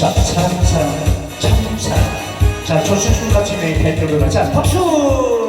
자, 사랑, 사랑, 참 사랑. 자, 조수준 같이 매일 팬들을 자, 박수!